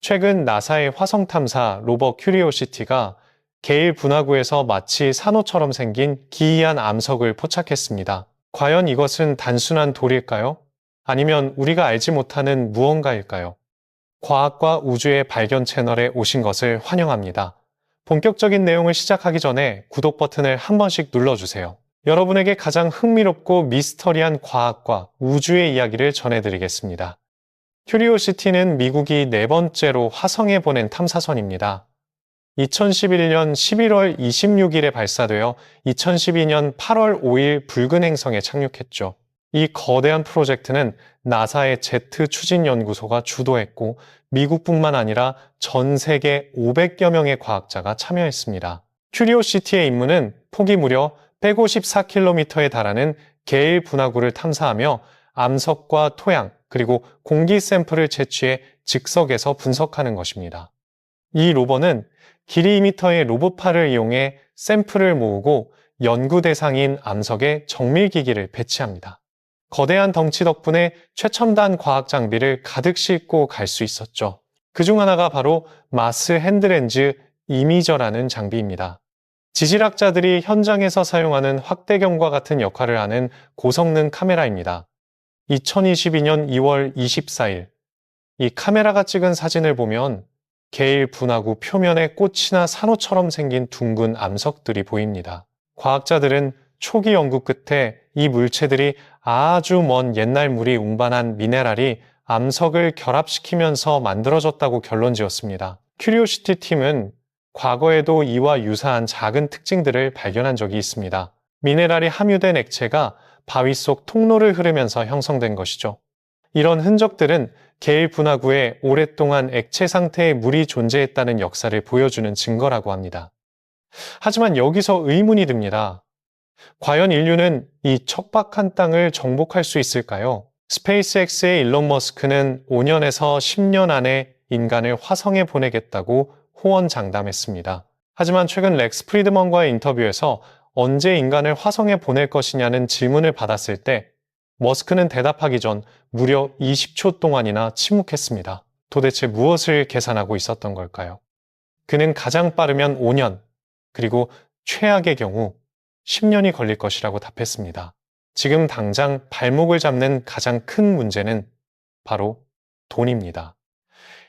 최근 나사의 화성 탐사 로버 큐리오시티가 게일 분화구에서 마치 산호처럼 생긴 기이한 암석을 포착했습니다. 과연 이것은 단순한 돌일까요? 아니면 우리가 알지 못하는 무언가일까요? 과학과 우주의 발견 채널에 오신 것을 환영합니다. 본격적인 내용을 시작하기 전에 구독 버튼을 한 번씩 눌러주세요. 여러분에게 가장 흥미롭고 미스터리한 과학과 우주의 이야기를 전해드리겠습니다. 큐리오시티는 미국이 네 번째로 화성에 보낸 탐사선입니다. 2011년 11월 26일에 발사되어 2012년 8월 5일 붉은 행성에 착륙했죠. 이 거대한 프로젝트는 나사의 제트 추진 연구소가 주도했고 미국뿐만 아니라 전 세계 500여 명의 과학자가 참여했습니다. 큐리오시티의 임무는 폭이 무려 154km에 달하는 게일 분화구를 탐사하며 암석과 토양 그리고 공기 샘플을 채취해 즉석에서 분석하는 것입니다. 이 로버는 길이 2m의 로봇팔을 이용해 샘플을 모으고 연구 대상인 암석에 정밀기기를 배치합니다. 거대한 덩치 덕분에 최첨단 과학 장비를 가득 싣고 갈 수 있었죠. 그 중 하나가 바로 마스 핸드렌즈 이미저라는 장비입니다. 지질학자들이 현장에서 사용하는 확대경과 같은 역할을 하는 고성능 카메라입니다. 2022년 2월 24일, 이 카메라가 찍은 사진을 보면 게일 분화구 표면에 꽃이나 산호처럼 생긴 둥근 암석들이 보입니다. 과학자들은 초기 연구 끝에 이 물체들이 아주 먼 옛날 물이 운반한 미네랄이 암석을 결합시키면서 만들어졌다고 결론 지었습니다. 큐리오시티 팀은 과거에도 이와 유사한 작은 특징들을 발견한 적이 있습니다. 미네랄이 함유된 액체가 바위 속 통로를 흐르면서 형성된 것이죠. 이런 흔적들은 게일 분화구에 오랫동안 액체 상태의 물이 존재했다는 역사를 보여주는 증거라고 합니다. 하지만 여기서 의문이 듭니다. 과연 인류는 이 척박한 땅을 정복할 수 있을까요? 스페이스X의 일론 머스크는 5년에서 10년 안에 인간을 화성에 보내겠다고 호언장담했습니다. 하지만 최근 렉스 프리드먼과의 인터뷰에서 언제 인간을 화성에 보낼 것이냐는 질문을 받았을 때 머스크는 대답하기 전 무려 20초 동안이나 침묵했습니다. 도대체 무엇을 계산하고 있었던 걸까요? 그는 가장 빠르면 5년, 그리고 최악의 경우 10년이 걸릴 것이라고 답했습니다. 지금 당장 발목을 잡는 가장 큰 문제는 바로 돈입니다.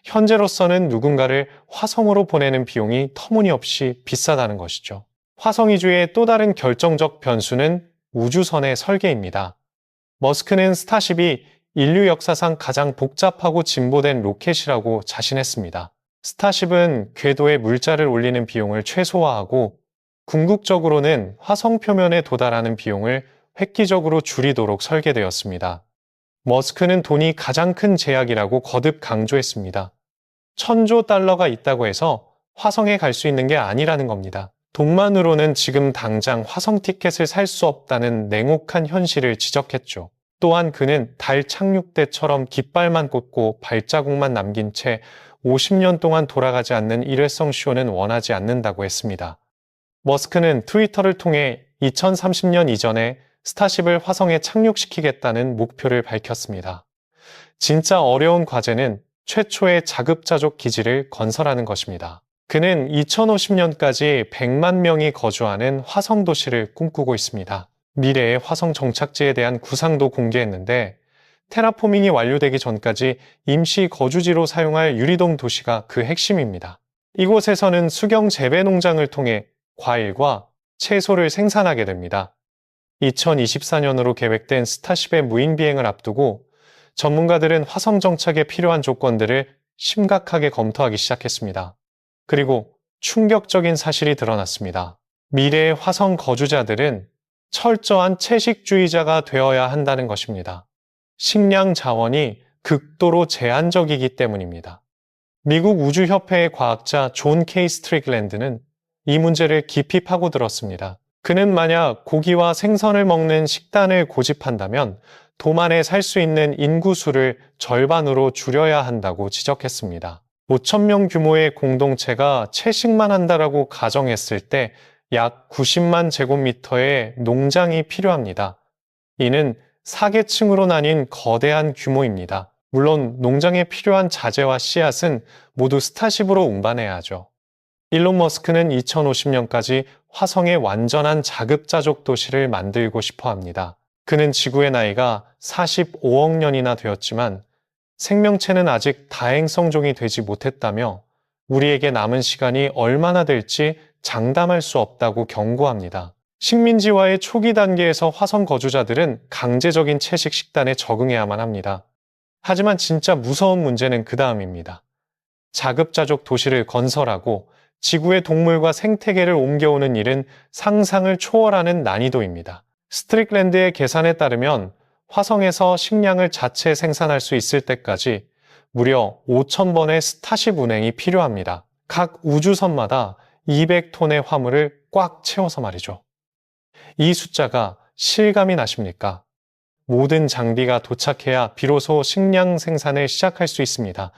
현재로서는 누군가를 화성으로 보내는 비용이 터무니없이 비싸다는 것이죠. 화성 이주의 또 다른 결정적 변수는 우주선의 설계입니다. 머스크는 스타쉽이 인류 역사상 가장 복잡하고 진보된 로켓이라고 자신했습니다. 스타쉽은 궤도에 물자를 올리는 비용을 최소화하고 궁극적으로는 화성 표면에 도달하는 비용을 획기적으로 줄이도록 설계되었습니다. 머스크는 돈이 가장 큰 제약이라고 거듭 강조했습니다. 천조 달러가 있다고 해서 화성에 갈 수 있는 게 아니라는 겁니다. 돈만으로는 지금 당장 화성 티켓을 살 수 없다는 냉혹한 현실을 지적했죠. 또한 그는 달 착륙 때처럼 깃발만 꽂고 발자국만 남긴 채 50년 동안 돌아가지 않는 일회성 쇼는 원하지 않는다고 했습니다. 머스크는 트위터를 통해 2030년 이전에 스타쉽을 화성에 착륙시키겠다는 목표를 밝혔습니다. 진짜 어려운 과제는 최초의 자급자족 기지를 건설하는 것입니다. 그는 2050년까지 100만 명이 거주하는 화성 도시를 꿈꾸고 있습니다. 미래의 화성 정착지에 대한 구상도 공개했는데 테라포밍이 완료되기 전까지 임시 거주지로 사용할 유리돔 도시가 그 핵심입니다. 이곳에서는 수경 재배 농장을 통해 과일과 채소를 생산하게 됩니다. 2024년으로 계획된 스타쉽의 무인 비행을 앞두고 전문가들은 화성 정착에 필요한 조건들을 심각하게 검토하기 시작했습니다. 그리고 충격적인 사실이 드러났습니다. 미래의 화성 거주자들은 철저한 채식주의자가 되어야 한다는 것입니다. 식량 자원이 극도로 제한적이기 때문입니다. 미국 우주협회의 과학자 존 케이 스트릭랜드는 이 문제를 깊이 파고들었습니다. 그는 만약 고기와 생선을 먹는 식단을 고집한다면 도만에 살 수 있는 인구수를 절반으로 줄여야 한다고 지적했습니다. 5천명 규모의 공동체가 채식만 한다라고 가정했을 때 약 90만 제곱미터의 농장이 필요합니다. 이는 사계층으로 나뉜 거대한 규모입니다. 물론 농장에 필요한 자재와 씨앗은 모두 스타쉽으로 운반해야 하죠. 일론 머스크는 2050년까지 화성의 완전한 자급자족 도시를 만들고 싶어 합니다. 그는 지구의 나이가 45억 년이나 되었지만 생명체는 아직 다행성종이 되지 못했다며 우리에게 남은 시간이 얼마나 될지 장담할 수 없다고 경고합니다. 식민지화의 초기 단계에서 화성 거주자들은 강제적인 채식 식단에 적응해야만 합니다. 하지만 진짜 무서운 문제는 그 다음입니다. 자급자족 도시를 건설하고 지구의 동물과 생태계를 옮겨오는 일은 상상을 초월하는 난이도입니다. 스트릭랜드의 계산에 따르면 화성에서 식량을 자체 생산할 수 있을 때까지 무려 5,000번의 스타쉽 운행이 필요합니다. 각 우주선마다 200톤의 화물을 꽉 채워서 말이죠. 이 숫자가 실감이 나십니까? 모든 장비가 도착해야 비로소 식량 생산을 시작할 수 있습니다.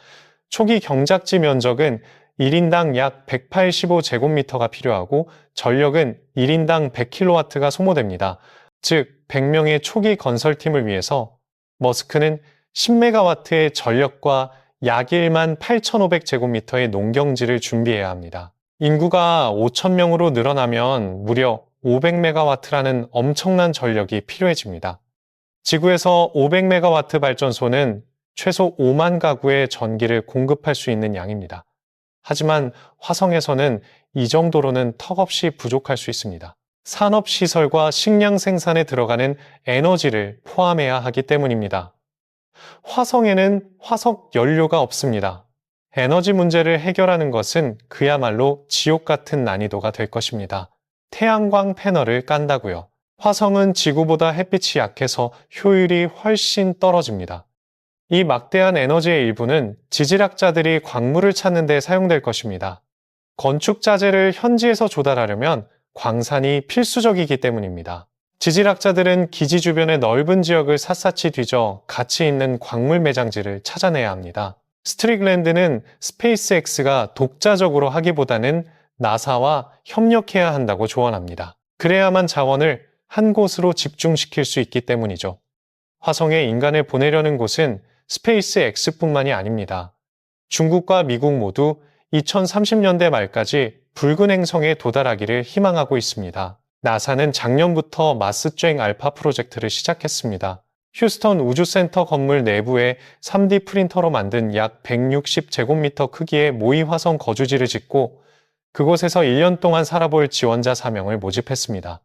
초기 경작지 면적은 1인당 약 185제곱미터가 필요하고 전력은 1인당 100kW가 소모됩니다. 즉 100명의 초기 건설팀을 위해서 머스크는 10메가와트의 전력과 약 1만 8,500제곱미터의 농경지를 준비해야 합니다. 인구가 5,000명으로 늘어나면 무려 500메가와트라는 엄청난 전력이 필요해집니다. 지구에서 500메가와트 발전소는 최소 5만 가구의 전기를 공급할 수 있는 양입니다. 하지만 화성에서는 이 정도로는 턱없이 부족할 수 있습니다. 산업시설과 식량 생산에 들어가는 에너지를 포함해야 하기 때문입니다. 화성에는 화석 연료가 없습니다. 에너지 문제를 해결하는 것은 그야말로 지옥 같은 난이도가 될 것입니다. 태양광 패널을 깐다고요. 화성은 지구보다 햇빛이 약해서 효율이 훨씬 떨어집니다. 이 막대한 에너지의 일부는 지질학자들이 광물을 찾는 데 사용될 것입니다. 건축 자재를 현지에서 조달하려면 광산이 필수적이기 때문입니다. 지질학자들은 기지 주변의 넓은 지역을 샅샅이 뒤져 가치 있는 광물 매장지를 찾아내야 합니다. 스트릭랜드는 스페이스X가 독자적으로 하기보다는 나사와 협력해야 한다고 조언합니다. 그래야만 자원을 한 곳으로 집중시킬 수 있기 때문이죠. 화성에 인간을 보내려는 곳은 스페이스 X뿐만이 아닙니다. 중국과 미국 모두 2030년대 말까지 붉은 행성에 도달하기를 희망하고 있습니다. 나사는 작년부터 마스쨘 알파 프로젝트를 시작했습니다. 휴스턴 우주센터 건물 내부에 3D 프린터로 만든 약 160제곱미터 크기의 모의 화성 거주지를 짓고 그곳에서 1년 동안 살아볼 지원자 사명을 모집했습니다.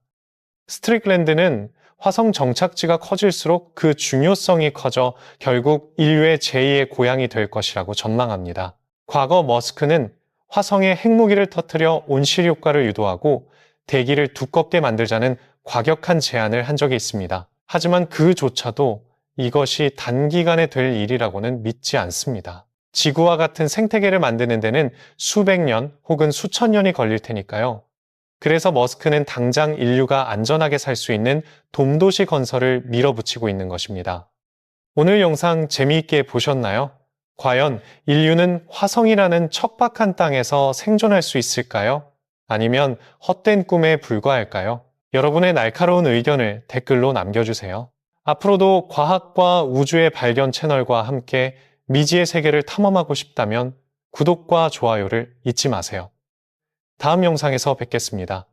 스트릭랜드는 화성 정착지가 커질수록 그 중요성이 커져 결국 인류의 제2의 고향이 될 것이라고 전망합니다. 과거 머스크는 화성에 핵무기를 터뜨려 온실 효과를 유도하고 대기를 두껍게 만들자는 과격한 제안을 한 적이 있습니다. 하지만 그조차도 이것이 단기간에 될 일이라고는 믿지 않습니다. 지구와 같은 생태계를 만드는 데는 수백 년 혹은 수천 년이 걸릴 테니까요. 그래서 머스크는 당장 인류가 안전하게 살 수 있는 돔도시 건설을 밀어붙이고 있는 것입니다. 오늘 영상 재미있게 보셨나요? 과연 인류는 화성이라는 척박한 땅에서 생존할 수 있을까요? 아니면 헛된 꿈에 불과할까요? 여러분의 날카로운 의견을 댓글로 남겨주세요. 앞으로도 과학과 우주의 발견 채널과 함께 미지의 세계를 탐험하고 싶다면 구독과 좋아요를 잊지 마세요. 다음 영상에서 뵙겠습니다.